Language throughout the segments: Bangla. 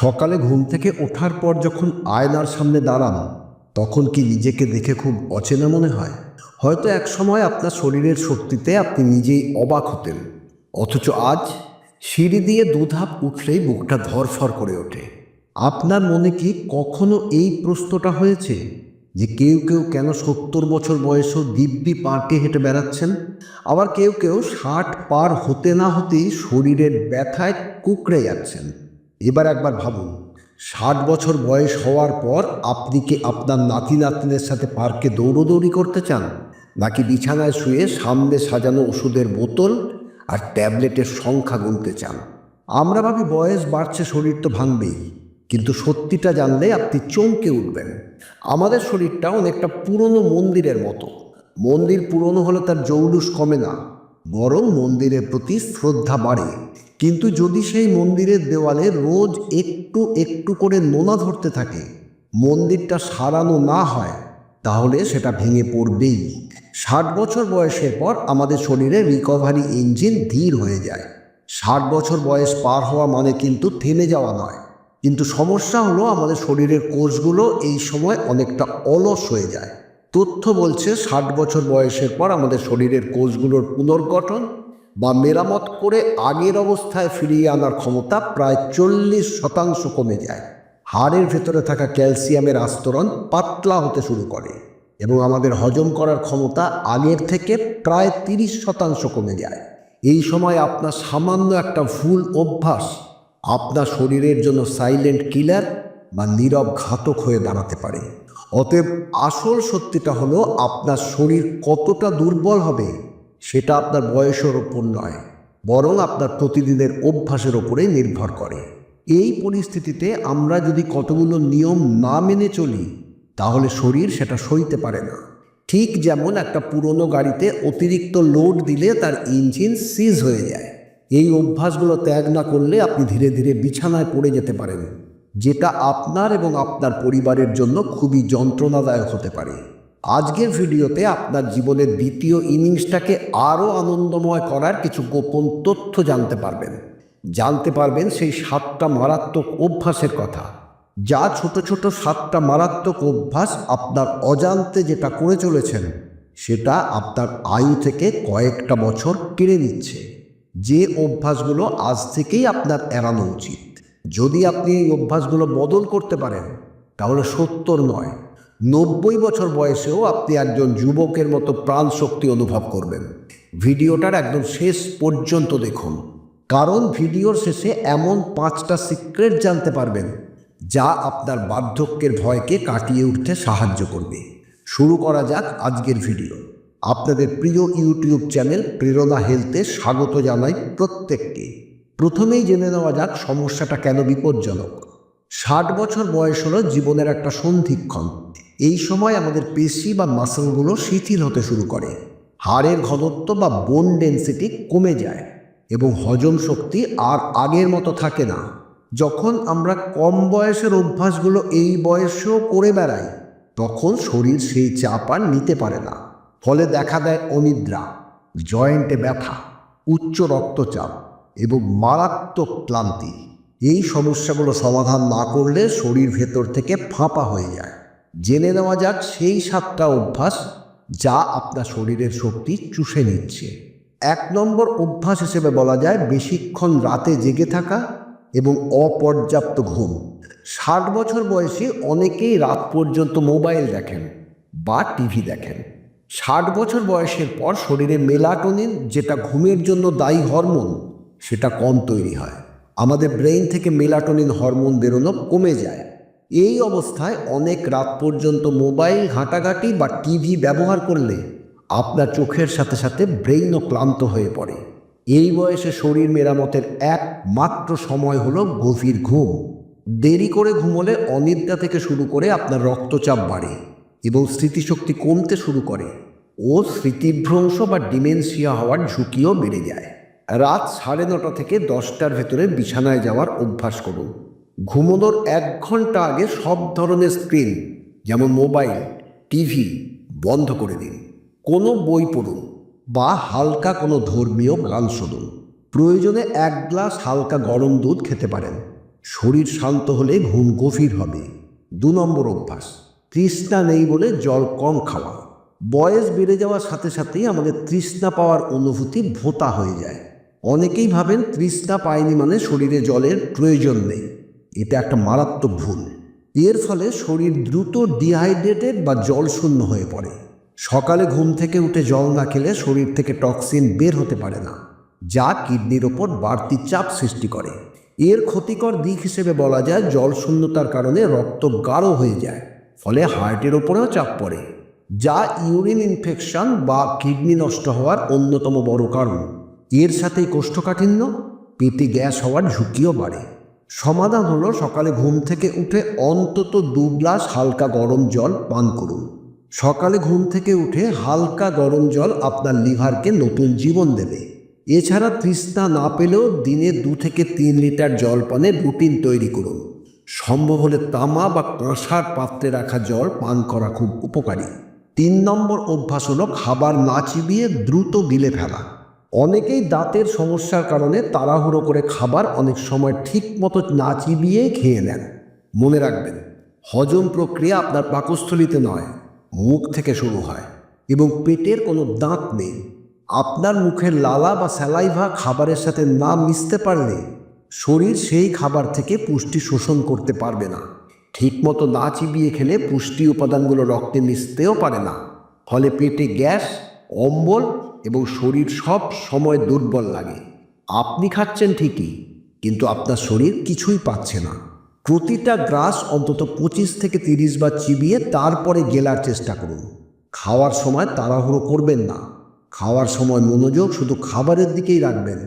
সকালে ঘুম থেকে ওঠার পর যখন আয়নার সামনে দাঁড়ান, তখন কি নিজেকে দেখে খুব অচেনা মনে হয়? হয়তো এক সময় আপনার শরীরের শক্তিতে আপনি নিজেই অবাক হতেন। অথচ আজ সিঁড়ি দিয়ে দুধাপ উঠলেই বুকটা ধরফর করে ওঠে। আপনার মনে কি কখনো এই প্রশ্নটা হয়েছে? যে কেউ কেউ কেন সত্তর বছর বয়সেও দিব্যি পার্কে হেঁটে বেড়াচ্ছেন? আবার কেউ কেউ ষাট পার হতে না হতেই শরীরের ব্যথায় কুকড়ে যাচ্ছেন। এবার একবার ভাবুন, ষাট বছর বয়স হওয়ার পর আপনি কি আপনার নাতি নাতনিদের সাথে পার্কে দৌড়োদৌড়ি করতে চান? নাকি বিছানায় শুয়ে সামনে সাজানো ওষুধের বোতল আর ট্যাবলেটের সংখ্যা গুনতে চান? আমরা ভাবি বয়স বাড়ছে, শরীর তো ভাঙবেই। কিন্তু সত্যিটা জানলে আপনি চমকে উঠবেন। আমাদের শরীরটা অনেকটা পুরনো মন্দিরের মতো। মন্দির পুরনো হলে তার জৌলুস কমে না, বরং মন্দিরের প্রতি শ্রদ্ধা বাড়ে। কিন্তু যদি সেই মন্দিরের দেওয়ালে রোজ একটু একটু করে নোনা ধরতে থাকে, মন্দিরটা সারানো না হয়, তাহলে সেটা ভেঙে পড়বেই। ষাট বছর বয়সের পর আমাদের শরীরে রিকভারি ইঞ্জিন ধীর হয়ে যায়। ষাট বছর বয়স পার হওয়া মানে কিন্তু থেমে যাওয়া নয়। কিন্তু সমস্যা হলো আমাদের শরীরের কোষগুলো এই সময় অনেকটা অলস হয়ে যায়। তথ্য বলছে ষাট বছর বয়সের পর আমাদের শরীরের কোষগুলোর পুনর্গঠন বা মেরামত করে আগের অবস্থায় ফিরিয়ে আনার ক্ষমতা প্রায় চল্লিশ শতাংশ কমে যায়। হাড়ের ভেতরে থাকা ক্যালসিয়ামের আস্তরণ পাতলা হতে শুরু করে এবং আমাদের হজম করার ক্ষমতা আগের থেকে প্রায় তিরিশ শতাংশ কমে যায়। এই সময় আপনার সামান্য একটা ভুল অভ্যাস আপনার শরীরের জন্য সাইলেন্ট কিলার বা নীরব ঘাতক হয়ে দাঁড়াতে পারে। অতএব আসল সত্যিটা হলো আপনার শরীর কতটা দুর্বল হবে সেটা আপনার বয়সের ওপর নয়, বরং আপনার প্রতিদিনের অভ্যাসের ওপরে নির্ভর করে। এই পরিস্থিতিতে আমরা যদি কতগুলো নিয়ম না মেনে চলি, তাহলে শরীর সেটা সইতে পারে না। ঠিক যেমন একটা পুরনো গাড়িতে অতিরিক্ত লোড দিলে তার ইঞ্জিন সিজ হয়ে যায়। এই অভ্যাসগুলো ত্যাগ না করলে আপনি ধীরে ধীরে বিছানায় পড়ে যেতে পারেন, যেটা আপনার এবং আপনার পরিবারের জন্য খুবই যন্ত্রণাদায়ক হতে পারে। আজকের ভিডিওতে আপনার জীবনের দ্বিতীয় ইনিংসটাকে আরও আনন্দময় করার কিছু গোপন তথ্য জানতে পারবেন। জানতে পারবেন সেই সাতটা মারাত্মক অভ্যাসের কথা। যা ছোট ছোট সাতটা মারাত্মক অভ্যাস আপনার অজান্তে যেটা করে চলেছেন, সেটা আপনার আয়ু থেকে কয়েকটা বছর কেড়ে নিচ্ছে। যে অভ্যাসগুলো আজ থেকেই আপনার এড়ানো উচিত। যদি আপনি এই অভ্যাসগুলো বদল করতে পারেন, তাহলে সত্তর নয় নব্বই বছর বয়সেও আপনি একজন যুবকের মতো প্রাণ শক্তি অনুভব করবেন। ভিডিওটার একদম শেষ পর্যন্ত দেখুন। কারণ ভিডিওর শেষে এমন পাঁচটা সিক্রেট জানতে পারবেন, যা আপনার বার্ধক্যের ভয়কে কাটিয়ে উঠতে সাহায্য করবে। শুরু করা যাক আজকের ভিডিও। আপনাদের প্রিয় ইউটিউব চ্যানেল প্রেরণা হেলথে স্বাগত জানাই প্রত্যেককে। প্রথমেই জেনে নেওয়া যাক সমস্যাটা কেন বিপজ্জনক। ষাট বছর বয়স হলো জীবনের একটা সন্ধিক্ষণ। এই সময় আমাদের পেশি বা মাসলগুলো শিথিল হতে শুরু করে। হাড়ের ঘনত্ব বা বোন ডেন্সিটি কমে যায় এবং হজম শক্তি আর আগের মতো থাকে না। যখন আমরা কম বয়সের অভ্যাসগুলো এই বয়সেও করে বেড়াই, তখন শরীর সেই চাপ আর নিতে পারে না। ফলে দেখা দেয় অনিদ্রা, জয়েন্টে ব্যথা, উচ্চ রক্তচাপ এবং মারাত্মক ক্লান্তি। এই সমস্যাগুলো সমাধান না করলে শরীর ভেতর থেকে ফাঁপা হয়ে যায়। জেনে নেওয়া যাক সেই সাতটা অভ্যাস যা আপনার শরীরের শক্তি চুষে নিচ্ছে। এক নম্বর অভ্যাস হিসেবে বলা যায় বেশিক্ষণ রাতে জেগে থাকা এবং অপর্যাপ্ত ঘুম। ষাট বছর বয়সে অনেকেই রাত পর্যন্ত মোবাইল দেখেন বা টিভি দেখেন। ষাট বছর বয়সের পর শরীরে মেলাটোনিন, যেটা ঘুমের জন্য দায়ী হরমোন, সেটা কম তৈরি হয়। আমাদের ব্রেইন থেকে মেলাটোনিন হরমোন বেরোনো কমে যায়। এই অবস্থায় অনেক রাত পর্যন্ত মোবাইল, ঘাঁটাঘাঁটি বা টিভি ব্যবহার করলে আপনার চোখের সাথে সাথে ব্রেইনও ক্লান্ত হয়ে পড়ে। এই বয়সে শরীর মেরামতের একমাত্র সময় হলো গভীর ঘুম। দেরি করে ঘুমোলে অনিদ্রা থেকে শুরু করে আপনার রক্তচাপ বাড়ে এবং স্মৃতিশক্তি কমতে শুরু করে ও স্মৃতিভ্রংশ বা ডিমেনশিয়া হওয়ার ঝুঁকিও বেড়ে যায়। রাত সাড়ে নটা থেকে দশটার ভেতরে বিছানায় যাওয়ার অভ্যাস করুন। ঘুমোনোর এক ঘণ্টা আগে সব ধরনের স্ক্রিন যেমন মোবাইল টিভি বন্ধ করে দিন। কোনো বই পড়ুন বা হালকা কোনো ধর্মীয় গান শুনুন। প্রয়োজনে এক গ্লাস হালকা গরম দুধ খেতে পারেন। শরীর শান্ত হলে ঘুম গভীর হবে। দু নম্বর অভ্যাস, তৃষ্ণা নেই বলে জল কম খাওয়া। বয়স বেড়ে যাওয়ার সাথে সাথেই আমাদের তৃষ্ণা পাওয়ার অনুভূতি ভোতা হয়ে যায়। অনেকেই ভাবেন তৃষ্ণা পায়নি মানে শরীরে জলের প্রয়োজন নেই। এটা একটা মারাত্মক ভুল। এর ফলে শরীর দ্রুত ডিহাইড্রেটেড বা জলশূন্য হয়ে পড়ে। সকালে ঘুম থেকে উঠে জল না খেলে শরীর থেকে টক্সিন বের হতে পারে না, যা কিডনির ওপর বাড়তি চাপ সৃষ্টি করে। এর ক্ষতিকর দিক হিসেবে বলা যায় জল শূন্যতার কারণে রক্ত গাঢ় হয়ে যায়, ফলে হার্টের ওপরেও চাপ পড়ে, যা ইউরিন ইনফেকশন বা কিডনি নষ্ট হওয়ার অন্যতম বড় কারণ। এর সাথে কোষ্ঠকাঠিন্য পেটে গ্যাস হওয়ার ঝুঁকিও বাড়ে। সমাধান হলো সকালে ঘুম থেকে উঠে অন্তত দু গ্লাস হালকা গরম জল পান করুন। সকালে ঘুম থেকে উঠে হালকা গরম জল আপনার লিভারকে নতুন জীবন দেবে। এছাড়া তৃষ্ণা না পেলেও দিনে দু থেকে তিন লিটার জল পানের রুটিন তৈরি করুন। সম্ভব হলে তামা বা কাঁসার পাত্রে রাখা জল পান করা খুব উপকারী। তিন নম্বর অভ্যাস হলো খাবার না চিবিয়ে দ্রুত গিলে ফেলা। অনেকেই দাঁতের সমস্যার কারণে তাড়াহুড়ো করে খাবার অনেক সময় ঠিক মতো না চিবিয়ে খেয়ে নেন। মনে রাখবেন, হজম প্রক্রিয়া আপনার পাকস্থলিতে নয়, মুখ থেকে শুরু হয় এবং পেটের কোনো দাঁত নেই। আপনার মুখের লালা বা স্যালাইভা খাবারের সাথে না মিশতে পারলে শরীর সেই খাবার থেকে পুষ্টি শোষণ করতে পারবে না। ঠিকমতো না চিবিয়ে খেলে পুষ্টি উপাদানগুলো রক্তে মিশতেও পারে না। ফলে পেটে গ্যাস, অম্বল এবং শরীর সব সময় দুর্বল লাগে। আপনি খাচ্ছেন ঠিকই, কিন্তু আপনার শরীর কিছুই পাচ্ছে না। প্রতিটা গ্রাস অন্তত পঁচিশ থেকে তিরিশ বার চিবিয়ে তারপরে গেলার চেষ্টা করুন। খাওয়ার সময় তাড়াহুড়ো করবেন না। খাওয়ার সময় মনোযোগ শুধু খাবারের দিকেই রাখবেন।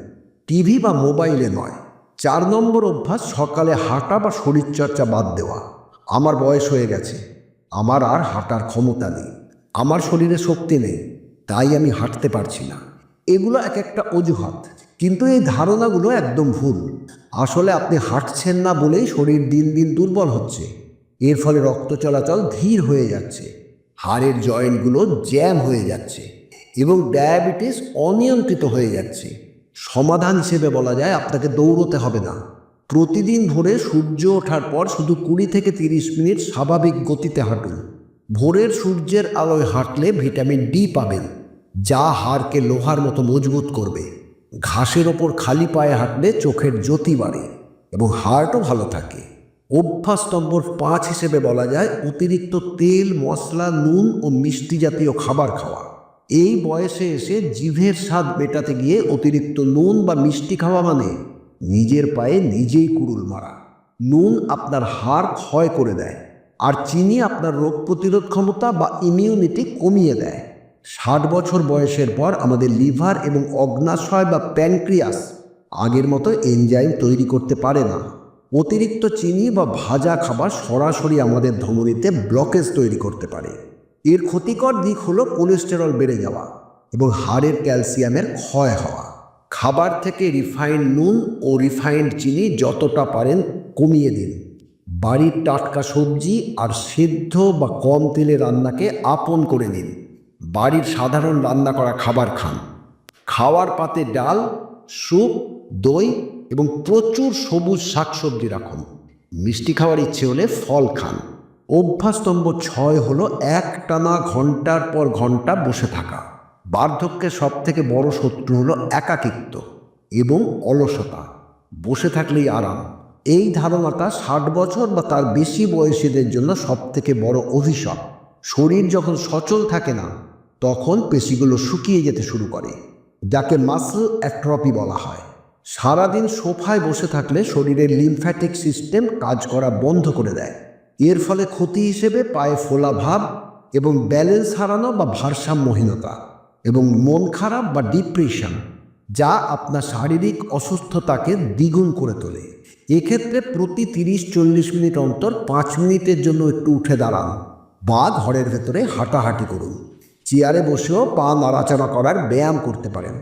টিভি বা মোবাইলে নয়। চার নম্বর অভ্যাস, সকালে হাঁটা বা শরীরচর্চা বাদ দেওয়া। আমার বয়স হয়ে গেছে। আমার আর হাঁটার ক্ষমতা নেই। আমার শরীরে শক্তি নেই। তাই আমি হাঁটতে পারছি না। এগুলো এক একটা অজুহাত, কিন্তু এই ধারণাগুলো একদম ভুল। আসলে আপনি হাঁটছেন না বলেই শরীর দিন দিন দুর্বল হচ্ছে। এর ফলে রক্ত চলাচল ধীর হয়ে যাচ্ছে। হাড়ের জয়েন্টগুলো জ্যাম হয়ে যাচ্ছে এবং ডায়াবেটিস অনিয়ন্ত্রিত হয়ে যাচ্ছে। সমাধান হিসেবে বলা যায় আপনাকে দৌড়তে হবে না। প্রতিদিন ভোরে সূর্য ওঠার পর শুধু কুড়ি থেকে তিরিশ মিনিট স্বাভাবিক গতিতে হাঁটুন। ভোরের সূর্যের আলোয় হাঁটলে ভিটামিন ডি পাবেন। যা হাড়কে লোহার মতো মজবুত করবে। ঘাসের ওপর খালি পায়ে হাঁটলে চোখের জ্যোতি বাড়ে এবং হার্টও ভালো থাকে। অভ্যাস নম্বর পাঁচ হিসেবে বলা যায় অতিরিক্ত তেল, মশলা, নুন ও মিষ্টি জাতীয় খাবার খাওয়া। এই বয়সে এসে জিভের স্বাদ মেটাতে গিয়ে অতিরিক্ত নুন বা মিষ্টি খাওয়া মানে নিজের পায়ে নিজেই কুড়ুল মারা। নুন আপনার হাড় ক্ষয় করে দেয়, আর চিনি আপনার রোগ প্রতিরোধ ক্ষমতা বা ইমিউনিটি কমিয়ে দেয়। ষাট বছর বয়সের পর আমাদের লিভার এবং অগ্নাশয় বা প্যানক্রিয়াস আগের মতো এনজাইম তৈরি করতে পারে না। অতিরিক্ত চিনি বা ভাজা খাবার সরাসরি আমাদের ধমনীতে ব্লকেজ তৈরি করতে পারে। এর ক্ষতিকর দিক হলো কোলেস্টেরল বেড়ে যাওয়া এবং হাড়ের ক্যালসিয়ামের ক্ষয় হওয়া। খাবার থেকে রিফাইন্ড নুন ও রিফাইন্ড চিনি যতটা পারেন কমিয়ে দিন। বাড়ির টাটকা সবজি আর সেদ্ধ বা কম তেলে রান্নাকে আপন করে নিন। বাড়ির সাধারণ রান্না করা খাবার খান। খাওয়ার পাতে ডাল, স্যুপ, দই এবং প্রচুর সবুজ শাকসবজি রাখুন। মিষ্টি খাওয়ার ইচ্ছে হলে ফল খান। অভ্যাস নম্বর ছয় হলো এক টানা ঘণ্টার পর ঘণ্টা বসে থাকা। বার্ধক্যের সব থেকে বড় শত্রু হলো একাকিত্ব এবং অলসতা। বসে থাকলেই আরাম। এই ধারণাটা ষাট বছর বা তার বেশি বয়সীদের জন্য সব থেকে বড় অভিশাপ। শরীর যখন সচল থাকে না তখন পেশিগুলো শুকিয়ে যেতে শুরু করে, যাকে মাসল অ্যাট্রপি বলা হয়। সারাদিন সোফায় বসে থাকলে শরীরের লিমফ্যাটিক সিস্টেম কাজ করা বন্ধ করে দেয়। এর ফলে ক্ষতি হিসেবে পায়ে ফোলা ভাব এবং ব্যালেন্স হারানো বা ভারসাম্যহীনতা এবং মন খারাপ বা ডিপ্রেশন যা আপনার শারীরিক অসুস্থতাকে দ্বিগুণ করে তোলে। এক্ষেত্রে প্রতি তিরিশ চল্লিশ মিনিট অন্তর পাঁচ মিনিটের জন্য একটু উঠে দাঁড়ান বা ঘরের ভেতরে হাঁটাহাঁটি করুন। চেয়ারে বসেও পা নাড়াচাড়া করার ব্যায়াম করতে পারেন।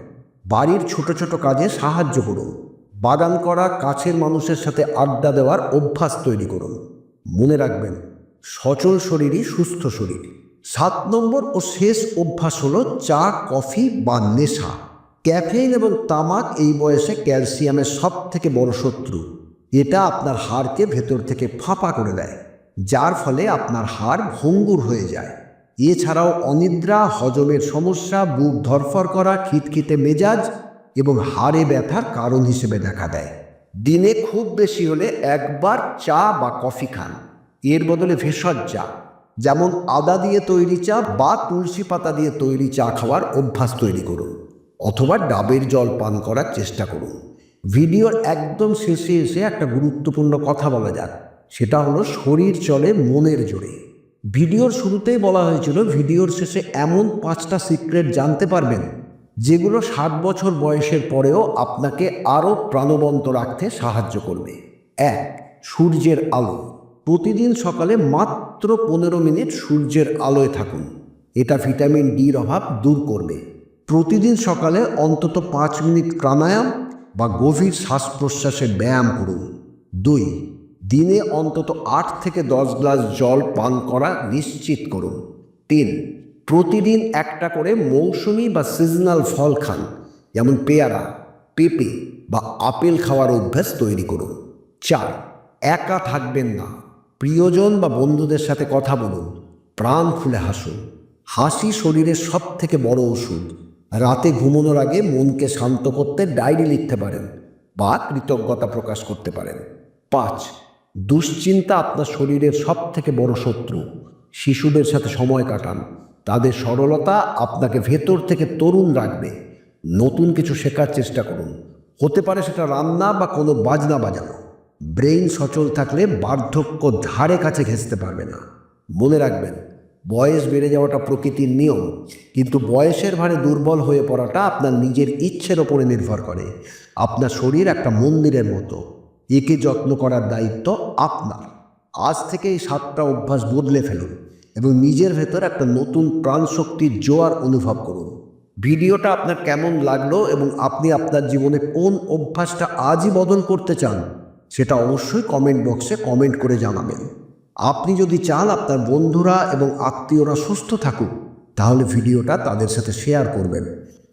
বাড়ির ছোট ছোট কাজে সাহায্য করুন। বাগান করা কাছের মানুষের সাথে আড্ডা দেওয়ার অভ্যাস তৈরি করুন। মনে রাখবেন, সচল শরীরই সুস্থ শরীর। সাত নম্বর ও শেষ অভ্যাস হলো চা, কফি বা নেশা। ক্যাফেইন এবং তামাক এই বয়সে ক্যালসিয়ামের সব থেকে বড় শত্রু। এটা আপনার হাড়কে ভেতর থেকে ফাঁপা করে দেয়, যার ফলে আপনার হাড় ভঙ্গুর হয়ে যায়। এছাড়াও অনিদ্রা, হজমের সমস্যা, বুক ধরফর করা, খিটখিটে মেজাজ এবং হাড়ে ব্যথার কারণ হিসেবে দেখা দেয়। দিনে খুব বেশি হলে একবার চা বা কফি খান। এর বদলে ভেষজ চা, যেমন আদা দিয়ে তৈরি চা বা তুলসী পাতা দিয়ে তৈরি চা খাওয়ার অভ্যাস তৈরি করুন অথবা ডাবের জল পান করার চেষ্টা করুন। ভিডিওর একদম শেষে এসে একটা গুরুত্বপূর্ণ কথা বলা যাক, সেটা হলো শরীর চলে মনের জোরে। ভিডিওর শুরুতেই বলা হয়েছিল ভিডিওর শেষে এমন পাঁচটা সিক্রেট জানতে পারবেন, যেগুলো ষাট বছর বয়সের পরেও আপনাকে আরও প্রাণবন্ত রাখতে সাহায্য করবে। এক, সূর্যের আলো। প্রতিদিন সকালে মাত্র পনেরো মিনিট সূর্যের আলোয় থাকুন। এটা ভিটামিন ডির অভাব দূর করবে। প্রতিদিন সকালে অন্তত পাঁচ মিনিট প্রাণায়াম বা গভীর শ্বাস প্রশ্বাসের ব্যায়াম করুন। দুই দিনে অন্তত আট থেকে দশ গ্লাস জল পান করা নিশ্চিত করুন। তিন, প্রতিদিন একটা করে মৌসুমি বা সিজনাল ফল খান, যেমন পেয়ারা, পেঁপে বা আপেল খাওয়ার অভ্যাস তৈরি করুন। চার, একা থাকবেন না। প্রিয়জন বা বন্ধুদের সাথে কথা বলুন, প্রাণ খুলে হাসুন। হাসি শরীরের সব থেকে বড় ওষুধ। রাতে ঘুমানোর আগে মনকে শান্ত করতে ডায়েরি লিখতে পারেন বা কৃতজ্ঞতা প্রকাশ করতে পারেন। পাঁচ দুশ্চিন্তা আপনার শরীরের সব থেকে বড় শত্রু। শিশুদের সাথে সময় কাটান। তাদের সরলতা আপনাকে ভেতর থেকে তরুণ রাখবে। নতুন কিছু শেখার চেষ্টা করুন। হতে পারে সেটা রান্না বা কোনো বাজনা বাজানো। ব্রেইন সচল থাকলে বার্ধক্য ধারে কাছে ঘেঁচতে পারবে না। মনে রাখবেন, বয়স বেড়ে যাওয়াটা প্রকৃতির নিয়ম, কিন্তু বয়সের ভারে দুর্বল হয়ে পড়াটা আপনার নিজের ইচ্ছের ওপরে নির্ভর করে। আপনার শরীর একটা মন্দিরের মতো। একে যত্ন করার দায়িত্ব আপনার। আজ থেকে এই সাতটা অভ্যাস বদলে ফেলুন এবং নিজের ভেতর একটা নতুন প্রাণশক্তির জোয়ার অনুভব করুন। ভিডিওটা আপনার কেমন লাগল এবং আপনি আপনার জীবনে কোন অভ্যাসটা আজই বদল করতে চান, সেটা অবশ্যই কমেন্ট বক্সে কমেন্ট করে জানাবেন। আপনি যদি চান আপনার বন্ধুরা এবং আত্মীয়রা সুস্থ থাকুক, তাহলে ভিডিওটা তাদের সাথে শেয়ার করবেন।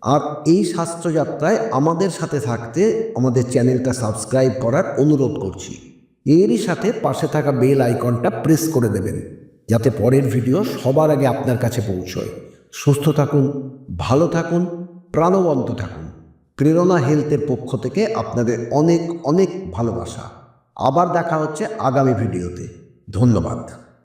আর এই স্বাস্থ্যযাত্রায় আমাদের সাথে থাকতে আমাদের চ্যানেলটা সাবস্ক্রাইব করার অনুরোধ করছি। এরই সাথে পাশে থাকা বেল আইকনটা প্রেস করে দেবেন, যাতে পরের ভিডিও সবার আগে আপনার কাছে পৌঁছয়। সুস্থ থাকুন, ভালো থাকুন, প্রাণবন্ত থাকুন। প্রেরণা হেলথের পক্ষ থেকে আপনাদের অনেক অনেক ভালোবাসা। আবার দেখা হচ্ছে আগামী ভিডিওতে। ধন্যবাদ।